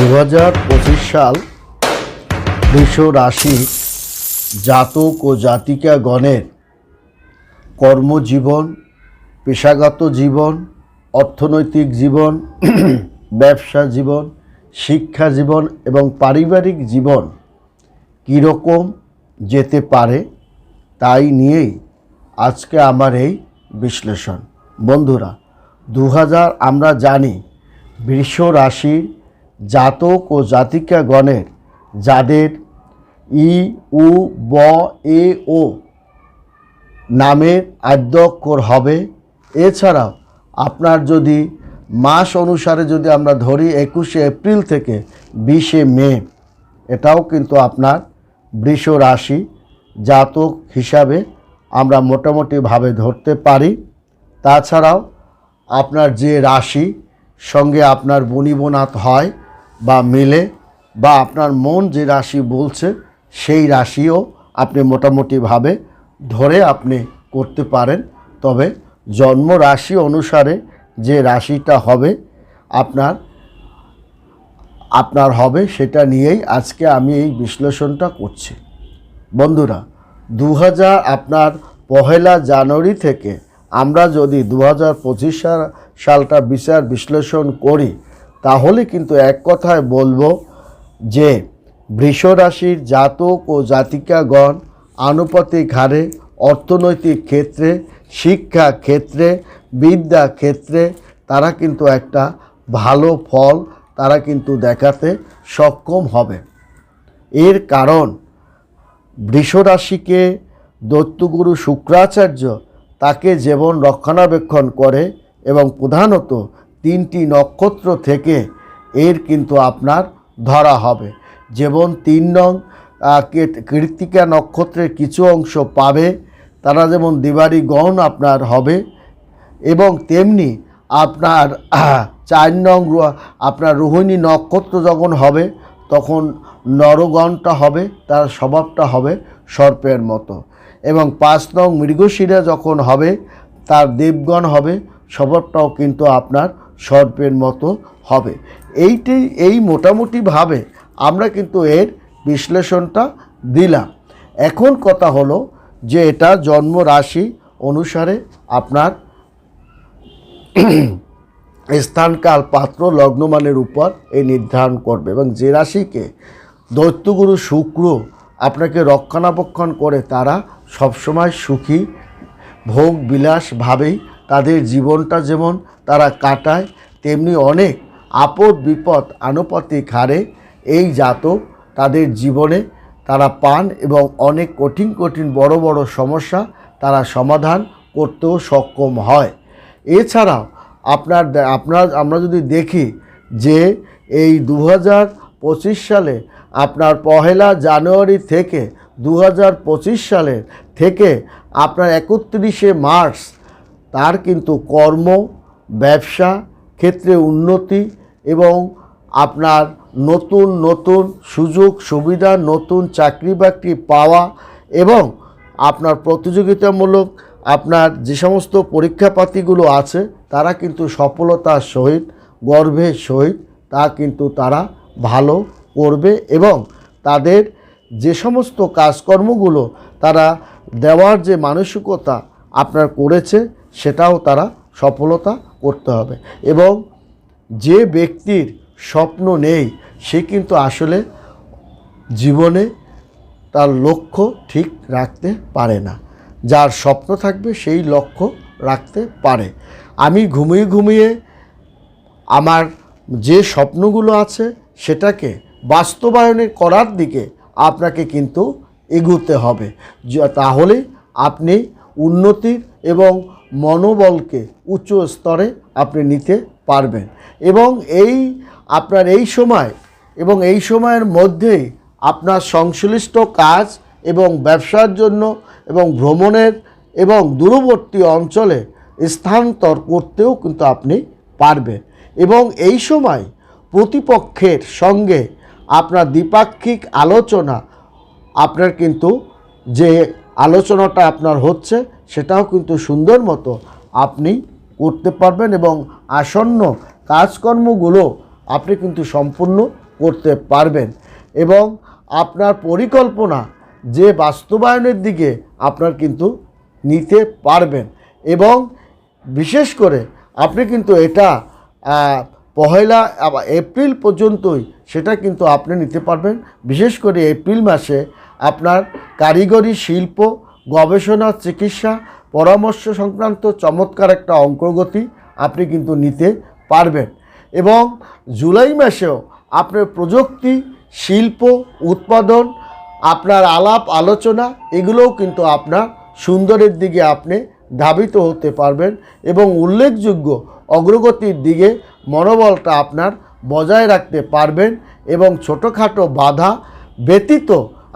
দু হাজার পঁচিশ সাল বৃষ রাশির জাতক ও জাতিকা গণের কর্মজীবন, পেশাগত জীবন, অর্থনৈতিক জীবন, ব্যবসা জীবন, শিক্ষা জীবন এবং পারিবারিক জীবন কীরকম যেতে পারে তাই নিয়েই আজকে আমার এই বিশ্লেষণ। বন্ধুরা দু হাজার আমরা জানি বৃষ রাশির জাতক ও জাতিকাগণের যাদের ই উ ব এ ও নামের আদ্যক্ষর হবে। এছাড়াও আপনার যদি মাস অনুসারে যদি আমরা ধরি একুশে এপ্রিল থেকে বিশে মে, এটাও কিন্তু আপনার বৃষ রাশি জাতক হিসাবে আমরা মোটামুটিভাবে ধরতে পারি। তাছাড়াও আপনার যে রাশি সঙ্গে আপনার বনিবনাত হয় বা মেলে বা আপনার মন যে রাশি বলছে সেই রাশিও আপনি মোটামুটিভাবে ধরে আপনি করতে পারেন। তবে জন্ম রাশি অনুসারে যে রাশিটা হবে আপনার আপনার হবে সেটা নিয়েই আজকে আমি এই বিশ্লেষণটা করছি। বন্ধুরা দু হাজার আপনার পহেলা জানুয়ারি থেকে আমরা যদি দু হাজার পঁচিশ সালটা বিচার বিশ্লেষণ করি তাহলে কিন্তু এক কথায় বলব যে বৃষ রাশির জাতক ও জাতিকাগণ আনুপাতিক হারে অর্থনৈতিক ক্ষেত্রে, শিক্ষা ক্ষেত্রে, বিদ্যা ক্ষেত্রে তারা কিন্তু একটা ভালো ফল তারা কিন্তু দেখাতে সক্ষম হবে। এর কারণ বৃষরাশিকে দত্তগুরু শুক্রাচার্য তাকে যেমন রক্ষণাবেক্ষণ করে এবং প্রধানত তিনটি নক্ষত্র থেকে এর কিন্তু আপনার ধরা হবে। যেমন তিন নং কৃত্তিকা নক্ষত্রের কিছু অংশ পাবে, তারা যেমন দিবাড়ি গণ আপনার হবে এবং তেমনি আপনার চার নং আপনার রোহিণী নক্ষত্র যখন হবে, তখন নরগণটা হবে, তার স্বভাবটা হবে সর্পের মতো। এবং পাঁচ নং মৃগশিরা যখন হবে, তার দেবগণ হবে, স্বভাবটাও কিন্তু আপনার সর্পের মতো হবে। এইটাই এই মোটামুটিভাবে আমরা কিন্তু এর বিশ্লেষণটা দিলাম। এখন কথা হলো যে এটা জন্ম রাশি অনুসারে আপনার স্থানকাল পাত্র লগ্নমানের উপর এই নির্ধারণ করবে এবং যে রাশিকে দৈত্যগুরু শুক্র আপনাকে রক্ষণাবেক্ষণ করে তারা সবসময় সুখী, ভোগ বিলাসভাবেই তাদের জীবনটা যেমন তারা কাটায়, তেমনি অনেক আপদ বিপদ আনুপাতিক হারে এই জাতক তাদের জীবনে তারা পান এবং অনেক কঠিন কঠিন বড় বড় সমস্যা তারা সমাধান করতেও সক্ষম হয়। এছাড়াও আপনার আপনার, আমরা যদি দেখি যে এই দু পঁচিশ সালে আপনার পহেলা জানুয়ারি থেকে দু হাজার পঁচিশ সালের থেকে আপনার একত্রিশে মার্চ তার কিন্তু কর্ম, ব্যবসা, ক্ষেত্রে উন্নতি এবং আপনার নতুন নতুন সুযোগ, সুবিধা, নতুন চাকরি, বাকরি পাওয়া এবং আপনার প্রতিযোগিতামূলক আপনার যে সমস্ত পরীক্ষাপাতিগুলো আছে, তারা কিন্তু সফলতার সহিত, গর্বের সহিত তা কিন্তু তারা ভালো করবে এবং তাদের যে সমস্ত কাজকর্মগুলো তারা দেওয়ার যে মানসিকতা আপনার করেছে সেটাও তারা সফলতা করতে হবে। এবং যে ব্যক্তির স্বপ্ন নেই, সে কিন্তু আসলে জীবনে তার লক্ষ্য ঠিক রাখতে পারে না। যার স্বপ্ন থাকবে, সেই লক্ষ্য রাখতে পারে। আমি ঘুমিয়ে ঘুমিয়ে আমার যে স্বপ্নগুলো আছে, সেটাকে বাস্তবায়নে করার দিকে আপনাকে কিন্তু এগুতে হবে। তাহলে আপনি উন্নতির এবং মনোবলকে উচ্চ স্তরে আপনি নিতে পারবেন। এবং এই আপনার এই সময় এবং এই সময়ের মধ্যেই আপনার সংশ্লিষ্ট কাজ এবং ব্যবসার জন্য এবং ভ্রমণের এবং দূরবর্তী অঞ্চলে স্থানান্তর করতেও কিন্তু আপনি পারবেন। এবং এই সময় প্রতিপক্ষের সঙ্গে আপনার দ্বিপাক্ষিক আলোচনা, আপনার কিন্তু যে আলোচনাটা আপনার হচ্ছে সেটাও কিন্তু সুন্দর মতো আপনি করতে পারবেন এবং আসন্ন কাজকর্মগুলো আপনি কিন্তু সম্পূর্ণ করতে পারবেন। এবং আপনার পরিকল্পনা যে বাস্তবায়নের দিকে আপনার কিন্তু নিতে পারবেন। এবং বিশেষ করে আপনি কিন্তু এটা পহেলা এপ্রিল পর্যন্তই সেটা কিন্তু আপনি নিতে পারবেন। বিশেষ করে এপ্রিল মাসে আপনার কারিগরি শিল্প গবেষণা, চিকিৎসা, পরামর্শ সংক্রান্ত চমৎকার একটা অগ্রগতি আপনি কিন্তু নিতে পারবেন। এবং জুলাই মাসেও আপনার প্রযুক্তি, শিল্প, উৎপাদন, আপনার আলাপ, আলোচনা, এগুলোও কিন্তু আপনার সুন্দরের দিকে আপনি ধাবিত হতে পারবেন এবং উল্লেখযোগ্য অগ্রগতির দিকে মনোবলটা আপনার বজায় রাখতে পারবেন এবং ছোটোখাটো বাধা ব্যতীত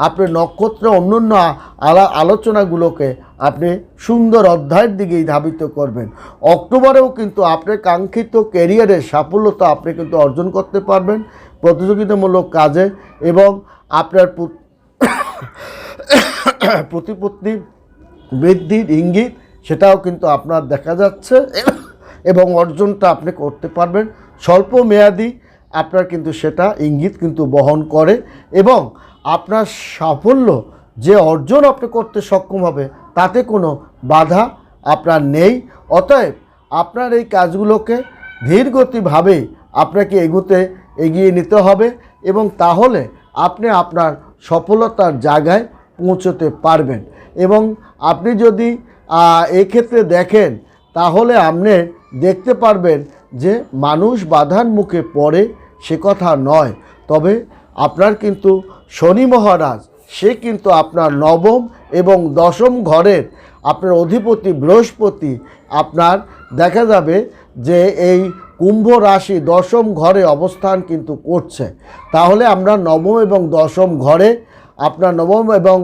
আপনি নক্ষত্র অন্যান্য আলা আলোচনাগুলোকে আপনি সুন্দর অধ্যায়ের দিকেই ধাবিত করবেন। অক্টোবরেও কিন্তু আপনার কাঙ্ক্ষিত ক্যারিয়ারের সাফল্যতা আপনি কিন্তু অর্জন করতে পারবেন প্রতিযোগিতামূলক কাজে এবং আপনার প্রতিপত্তি বৃদ্ধির ইঙ্গিত, সেটাও কিন্তু আপনার দেখা যাচ্ছে এবং অর্জনটা আপনি করতে পারবেন। স্বল্প মেয়াদি আপনার কিন্তু সেটা ইঙ্গিত কিন্তু বহন করে এবং আপনার সাফল্য যে অর্জন আপনি করতে সক্ষম হবে, তাতে কোনো বাধা আপনার নেই। অতএব আপনার এই কাজগুলোকে ধীরগতিভাবেই আপনাকে এগুতে, এগিয়ে নিতে হবে এবং তাহলে আপনি আপনার সফলতার জায়গায় পৌঁছতে পারবেন। এবং আপনি যদি এক্ষেত্রে দেখেন, তাহলে আপনি দেখতে পারবেন যে মানুষ বাধার মুখে পড়ে সে কথা নয়। তবে আপনার কিন্তু শনি মহারাজ, সে কিন্তু আপনার নবম এবং দশম ঘরের আপনার অধিপতি বৃহস্পতি। আপনার দেখা যাবে যে এই কুম্ভ রাশি দশম ঘরে অবস্থান কিন্তু করছে। তাহলে আমরা নবম এবং দশম ঘরে আপনার নবম এবং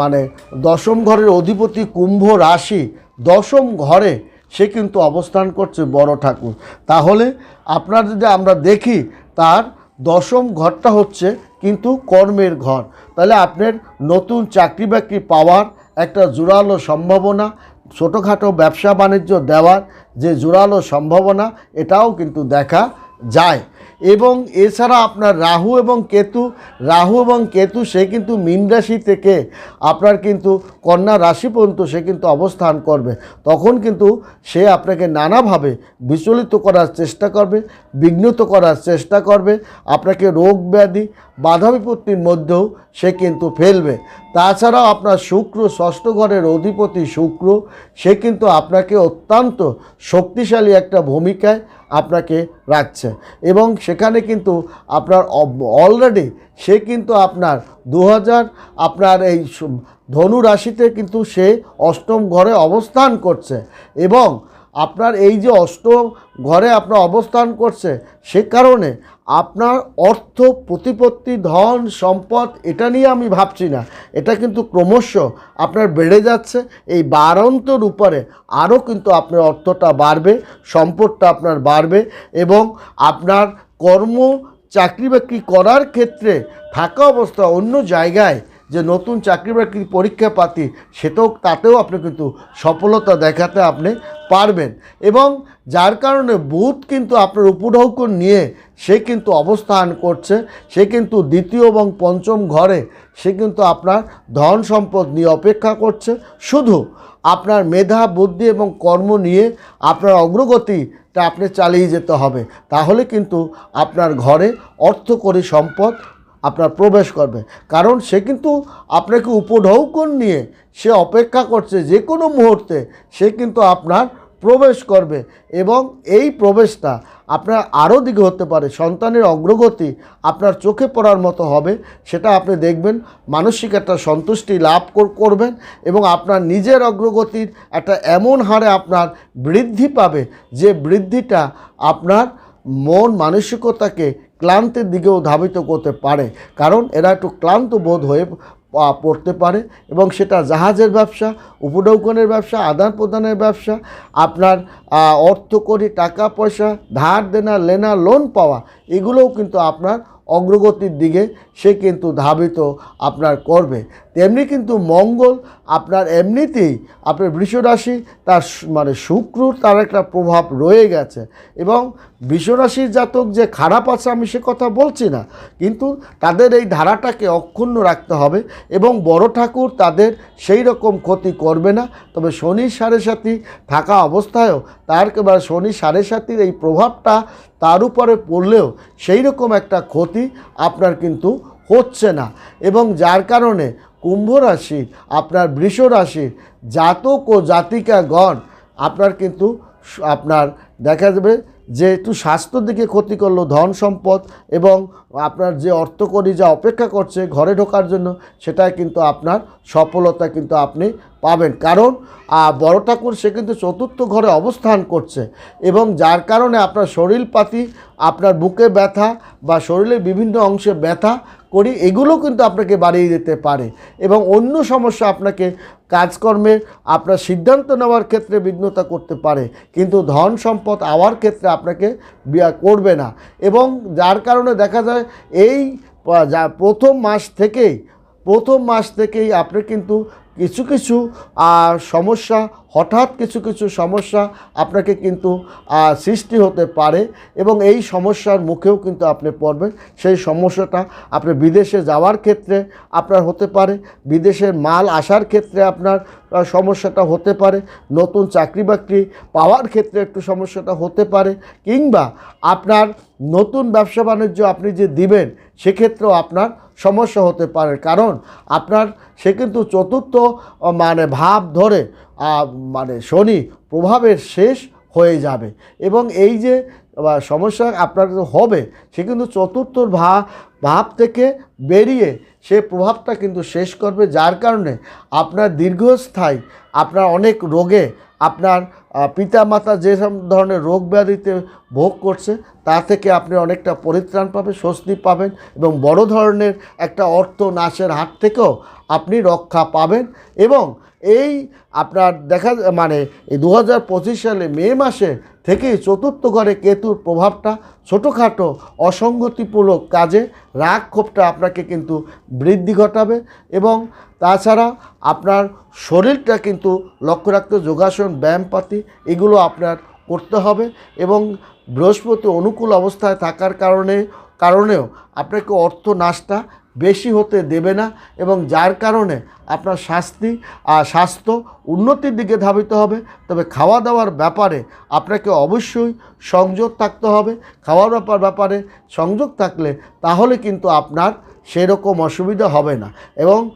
মানে দশম ঘরের অধিপতি কুম্ভ রাশি দশম ঘরে সে কিন্তু অবস্থান করছে বড় ঠাকুর। তাহলে আপনার যদি আমরা দেখি, তার দশম ঘরটা হচ্ছে কিন্তু কর্মের ঘর। তাহলে আপনার নতুন চাকরি বাকরি পাওয়ার একটা জোরালো সম্ভাবনা, ছোটোখাটো ব্যবসা বাণিজ্য দেওয়ার যে জোরালো সম্ভাবনা, এটাও কিন্তু দেখা যায়। এবং এছাড়া আপনার রাহু এবং কেতু, রাহু এবং কেতু, সে কিন্তু মীন রাশি থেকে আপনার কিন্তু কন্যা রাশি পর্যন্ত সে কিন্তু অবস্থান করবে। তখন কিন্তু সে আপনাকে নানাভাবে বিচলিত করার চেষ্টা করবে, বিঘ্নিত করার চেষ্টা করবে, আপনাকে রোগ ব্যাধি বাধা বিপত্তির মধ্যেও সে কিন্তু ফেলবে। তাছাড়াও আপনার শুক্র, ষষ্ঠ ঘরের অধিপতি শুক্র, সে কিন্তু আপনাকে অত্যন্ত শক্তিশালী একটা ভূমিকায় আপনাকে রাখছে। এবং সেখানে কিন্তু আপনার অলরেডি সে কিন্তু আপনার দু হাজার আপনার এই ধনু রাশিতে কিন্তু সে অষ্টম ঘরে অবস্থান করছে। এবং আপনার এই যে অষ্ট ঘরে আপনার অবস্থান করছে, সে কারণে আপনার অর্থ প্রতিপত্তি, ধন, সম্পদ, এটা নিয়ে আমি ভাবছি না। এটা কিন্তু ক্রমশ আপনার বেড়ে যাচ্ছে। এই বারন্তর উপরে আরও কিন্তু আপনার অর্থটা বাড়বে, সম্পদটা আপনার বাড়বে এবং আপনার কর্ম চাকরি বাকরি করার ক্ষেত্রে থাকা অবস্থা অন্য জায়গায় যে নতুন চাকরি বাকরি পরীক্ষা পাতি, সেটাও তাতেও আপনি কিন্তু সফলতা দেখাতে আপনি পারবেন। এবং যার কারণে বুধ কিন্তু আপনার উপঢৌকন নিয়ে সে কিন্তু অবস্থান করছে, সে কিন্তু দ্বিতীয় এবং পঞ্চম ঘরে সে কিন্তু আপনার ধন সম্পদ নিয়ে অপেক্ষা করছে। শুধু আপনার মেধা, বুদ্ধি এবং কর্ম নিয়ে আপনার অগ্রগতিটা আপনি চালিয়ে যেতে হবে। তাহলে কিন্তু আপনার ঘরে অর্থকরী সম্পদ আপনার প্রবেশ করবে। কারণ সে কিন্তু আপনাকে উপঢৌকন নিয়ে সে অপেক্ষা করছে যে কোনো মুহূর্তে সে কিন্তু আপনার প্রবেশ করবে এবং এই প্রবেশটা আপনার আরও দিকে হতে পারে। সন্তানের অগ্রগতি আপনার চোখে পড়ার মতো হবে, সেটা আপনি দেখবেন, মানসিক একটা সন্তুষ্টি লাভ করবেন এবং আপনার নিজের অগ্রগতির একটা এমন হারে আপনার বৃদ্ধি পাবে যে বৃদ্ধিটা আপনার মন মানসিকতাকে ক্লান্তের দিকেও ধাবিত করতে পারে। কারণ এরা একটু ক্লান্ত বোধ হয়ে পড়তে পারে এবং সেটা জাহাজের ব্যবসা উপনৌকনের ব্যবসা, আদান প্রদানের ব্যবসা, আপনার অর্থ করি টাকা পয়সা, ধার দেনা, লেনা, লোন পাওয়া, এগুলোও কিন্তু আপনার অগ্রগতির দিকে সে কিন্তু ধাবিত আপনার করবে তেমনি কিন্তু মঙ্গল আপনার এমনিতেই আপনার বৃষরাশি তার মানে শুক্রর তার একটা প্রভাব রয়ে গেছে এবং বৃষরাশির জাতক যে খারাপ আছে আমি সে কথা বলছি না, কিন্তু তাদের এই ধারাটাকে অক্ষুণ্ণ রাখতে হবে এবং বড় ঠাকুর তাদের সেই রকম ক্ষতি করবে না। তবে শনি সাড়ে সাথী থাকা অবস্থায়ও তার বা শনি সাড়ে সাথীর এই প্রভাবটা তার উপরে পড়লেও সেই রকম একটা ক্ষতি আপনার কিন্তু হচ্ছে না। এবং যার কারণে কুম্ভ রাশি আপনার বৃষ রাশির জাতক ও জাতিকাগণ আপনার কিন্তু আপনার দেখা যাবে যে একটু স্বাস্থ্যের দিকে ক্ষতি করল, ধন সম্পদ এবং আপনার যে অর্থকরী যা অপেক্ষা করছে ঘরে ঢোকার জন্য, সেটাই কিন্তু আপনার সফলতা কিন্তু আপনি পাবেন। কারণ বড় ঠাকুর সে কিন্তু চতুর্থ ঘরে অবস্থান করছে এবং যার কারণে আপনার শরীরপাতি, আপনার বুকে ব্যথা বা শরীরের বিভিন্ন অংশে ব্যথা করি, এগুলো কিন্তু আপনাকে বাড়িয়ে দিতে পারে। এবং অন্য সমস্যা আপনাকে কাজকর্মে আপনার সিদ্ধান্ত নেওয়ার ক্ষেত্রে বিঘ্নতা করতে পারে। কিন্তু ধন সম্পদ আওয়ার ক্ষেত্রে আপনাকে করবে না। এবং যার কারণে দেখা যায়, এই প্রথম মাস থেকেই, প্রথম মাস থেকেই আপনি কিন্তু কিছু কিছু সমস্যা, হঠাৎ কিছু কিছু সমস্যা আপনাকে কিন্তু সৃষ্টি হতে পারে এবং এই সমস্যার মুখেও কিন্তু আপনি পড়বেন। সেই সমস্যাটা আপনি বিদেশে যাওয়ার ক্ষেত্রে আপনার হতে পারে বিদেশের মাল আসার ক্ষেত্রে আপনার সমস্যাটা হতে পারে, নতুন চাকরি বাকরি পাওয়ার ক্ষেত্রে একটু সমস্যাটা হতে পারে কিংবা আপনার নতুন ব্যবসা বাণিজ্য আপনি যে দিবেন, সেক্ষেত্রেও আপনার সমস্যা হতে পারে। কারণ আপনার, সে কিন্তু চতুর্থ মানে ভাব ধরে মানে শনি প্রভাবের শেষ হয়ে যাবে। এবং এই যে আহ, সমস্যা আপনার হবে সে কিন্তু চতুর্থ ভা ভাব থেকে বেরিয়ে সে প্রভাবটা কিন্তু শেষ করবে। যার কারণে আপনার দীর্ঘস্থায়ী আপনার অনেক রোগে আপনার আহ, পিতামাতা যেসব ধরনের রোগ ব্যাধিতে ভোগ করছে তা থেকে আপনি অনেকটা পরিত্রাণ পাবেন স্বস্তি পাবেন এবং বড় ধরনের একটা অর্থ নাশের হাত থেকেও আপনি রক্ষা পাবেন এবং এই আপনার দেখা মানে এই দু হাজার পঁচিশ সালে মে মাসে থেকেই চতুর্থ ঘরে কেতুর প্রভাবটা ছোটোখাটো অসঙ্গতিমূলক কাজে রাগ ক্ষোভটা আপনাকে কিন্তু বৃদ্ধি ঘটাবে এবং তাছাড়া আপনার শরীরটা কিন্তু লক্ষ্য রাখতে যোগাসন, ব্যায়ামপাতি এগুলো আপনার করতে হবে এবং বৃহস্পতি অনুকূল অবস্থায় থাকার কারণে, কারণেও আপনাকে অর্থ নাশটা বেশি হতে দেবে না এবং যার কারণে আপনার শাস্তি আর স্বাস্থ্য উন্নতির দিকে ধাবিত হবে। তবে খাওয়া দাওয়ার ব্যাপারে আপনাকে অবশ্যই সংযোগ থাকতে হবে। খাওয়ার ব্যাপার, ব্যাপারে সংযোগ থাকলে তাহলে কিন্তু আপনার সেরকম অসুবিধা হবে না। এবং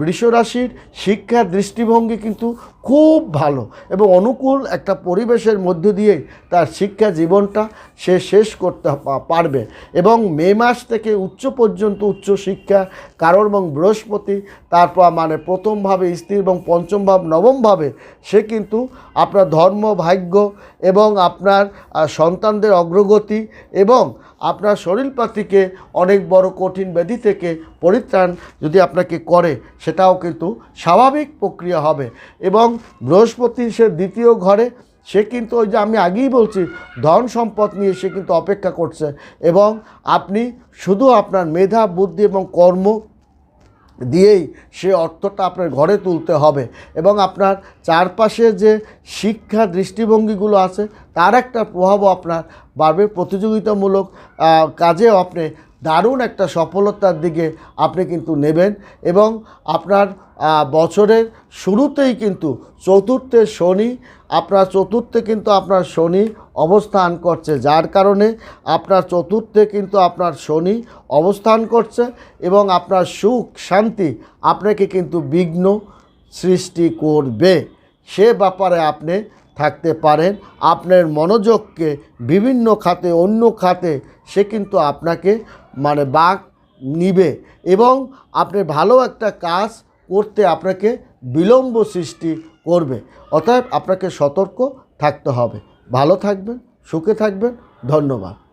বৃষ রাশির শিক্ষার দৃষ্টিভঙ্গি কিন্তু খুব ভালো এবং অনুকূল একটা পরিবেশের মধ্য দিয়ে তার শিক্ষা জীবনটা সে শেষ করতে পারবে এবং মে মাস থেকে উচ্চ পর্যন্ত উচ্চ শিক্ষা, কারণ এবং বৃহস্পতি, তারপর মানে প্রথমভাবে স্ত্রী এবং পঞ্চম ভাব, নবম ভাবে সে কিন্তু আপনার ধর্ম, ভাগ্য এবং আপনার সন্তানদের অগ্রগতি এবং আপনার শরীরপাতিকে অনেক বড় কঠিন ব্যাধি থেকে পরিত্রাণ যদি আপনাকে করে। সেটাও কিন্তু স্বাভাবিক প্রক্রিয়া হবে। এবং বৃহস্পতি সে দ্বিতীয় ঘরে, সে কিন্তু ওই যে আমি আগেই বলছি, ধন সম্পদ নিয়ে সে কিন্তু অপেক্ষা করছে। এবং আপনি শুধু আপনার মেধা, বুদ্ধি এবং কর্ম দিয়েই সে অর্থটা আপনার ঘরে তুলতে হবে। এবং আপনার চারপাশে যে শিক্ষা দৃষ্টিভঙ্গিগুলো আছে, তার একটা প্রভাবও আপনার বাড়বে। প্রতিযোগিতামূলক কাজেও আপনি দারুণ একটা সফলতার দিকে আপনি কিন্তু নেবেন এবং আপনার বছরের শুরুতেই কিন্তু চতুর্থে শনি, আপনার চতুর্থে কিন্তু আপনার শনি অবস্থান করছে। যার কারণে আপনার চতুর্থে কিন্তু আপনার শনি অবস্থান করছে এবং আপনার সুখ, শান্তি আপনাকে কিন্তু বিঘ্ন সৃষ্টি করবে। সে ব্যাপারে আপনি থাকতে পারেন। আপনার মনোযোগকে বিভিন্ন খাতে, অন্য খাতে সে কিন্তু আপনাকে মানে বাঘ নিবে এবং আপনি ভালো একটা কাজ করতে আপনাকে বিলম্ব সৃষ্টি করবে। অতএব আপনাকে সতর্ক থাকতে হবে। ভালো থাকবেন, সুখে থাকবেন। ধন্যবাদ।